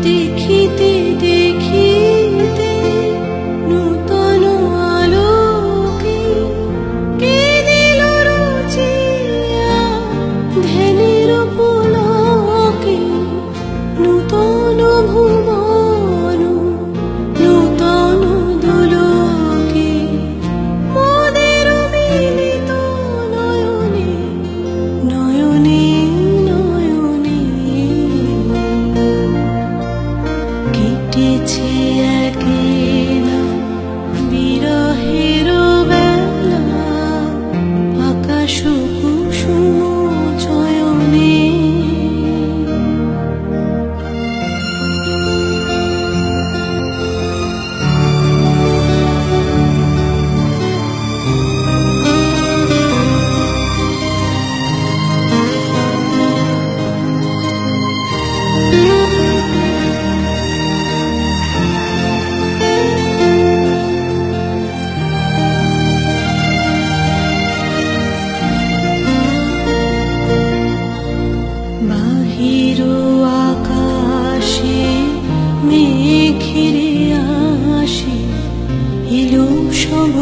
দেখিতে দেখি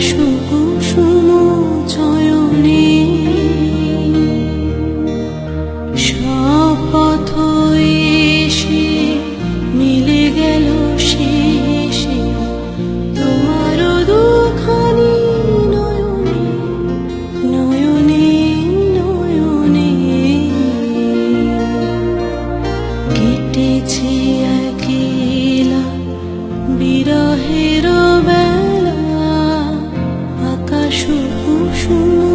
আশু কুসুম চয়নে সপথ এসে মিলে গেল শেষে। তোমার দুখানি নয়নে নয়নে নয়নে। কেটেছে 说不出